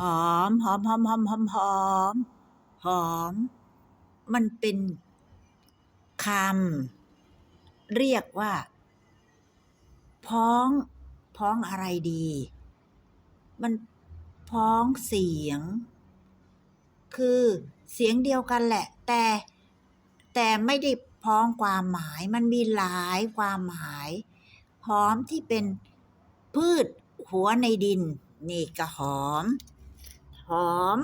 หอมหอมหอมหอมหอมหอมหอม มันเป็นคำเรียกว่า พ้อง พ้องอะไรดี มันพ้องเสียง คือเสียงเดียวกันแหละ แต่แต่ไม่ได้พ้องความหมายมันมีหลายความหมาย หอมที่เป็นพืชหัวในดิน นี่ก็หอม หอม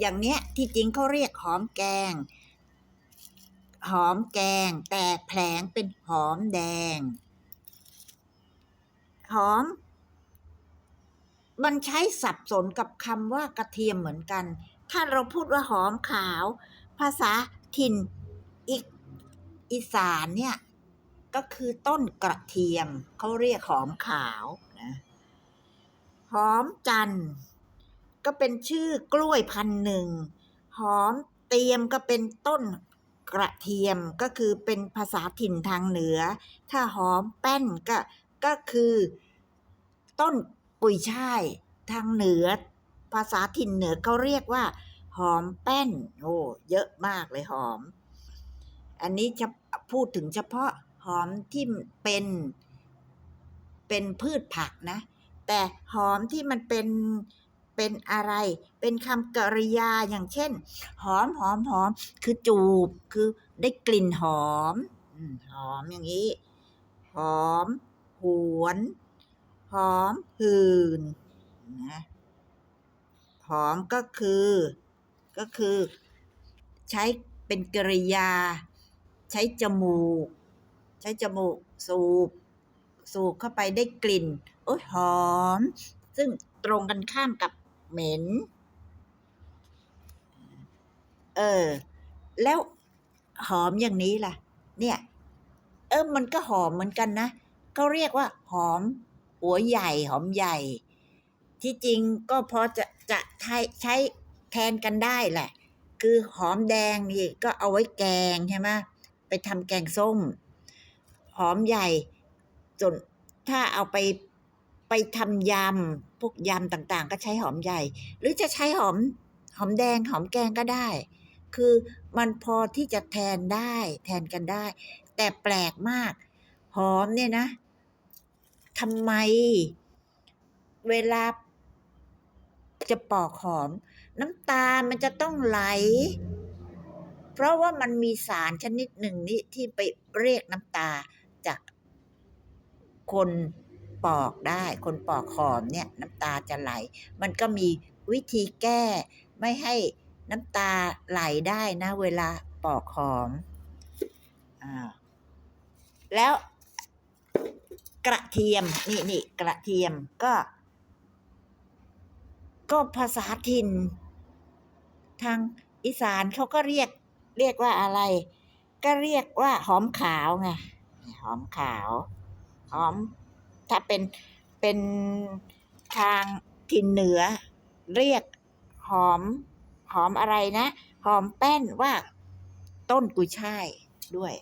อย่างเนี้ยที่จริงเขาเรียกหอมแกง หอมแกง แต่แผลงเป็นหอมแดง หอม มันใช้สับสนกับคำว่ากระเทียมเหมือนกัน ถ้าเราพูดว่าหอมขาว ภาษาถิ่นอีกอีสานเนี่ยก็คือต้นกระเทียมเขาเรียกหอมขาวนะหอมจันทร์ ก็เป็นชื่อกล้วยพันหนึ่ง หอมเตียมก็เป็นต้นกระเทียมก็คือเป็นภาษาถิ่นทางเหนือ ถ้าหอมแป้นก็ก็คือต้นกุยช่ายทางเหนือ ภาษาถิ่นเหนือเขาเรียกว่า หอมแป้น โอ้เยอะมากเลยหอม อันนี้จะพูดถึงเฉพาะหอมที่เป็นเป็นพืชผักนะ แต่หอมที่มันเป็น เป็นอะไร เป็นคำกริยาอย่างเช่น หอมหอมหอม คือจูบ คือได้กลิ่นหอม หอมอย่างงี้ หอม หวน หอมหืนนะหอมก็คือ ก็คือ ใช้เป็นกริยา ใช้จมูก ใช้จมูก สูบ สูบเข้าไปได้กลิ่น โอ๊ยหอม ซึ่งตรงกันข้ามกับ เหม็น เออ แล้วหอมอย่างนี้ล่ะ เนี่ย เออมันก็หอมเหมือนกันนะเขาเรียกว่า หอม หัวใหญ่หอมใหญ่ ที่จริงก็พอจะจะใช้ใช้แทนกันได้แหละ คือหอมแดงนี่ก็เอาไว้แกงใช่ไหมไปทำแกงส้ม หอมใหญ่ส่วนถ้าเอาไปไปทำยำ พวกยำต่างๆ ก็ใช้หอมใหญ่ หรือจะใช้หอมหอมแดงหอมแกงก็ได้ คือมันพอที่จะแทนได้ แทนกันได้ แต่แปลกมาก หอมเนี่ยนะทำไม เวลาจะปอกหอม น้ำตามันจะต้องไหล เพราะว่ามันมีสารชนิดหนึ่งนี่ที่ไปเรียกน้ำตาจากคน ปอกได้ คนปอกหอมเนี่ยน้ำตาจะไหล มันก็มีวิธีแก้ไม่ให้น้ำตาไหลได้นะเวลาปอกหอมอ่าแล้วกระเทียมนี่นี่กระเทียมก็ ก็ภาษาถิ่น ทางอีสานเขาก็เรียก เรียกว่าอะไร ก็เรียกว่าหอมขาวไงหอมขาว หอม ถ้าเป็นเป็นทางถิ่นเหนือ เรียกหอมหอมอะไรนะ หอมแป้นว่าต้นกุยช่ายด้วย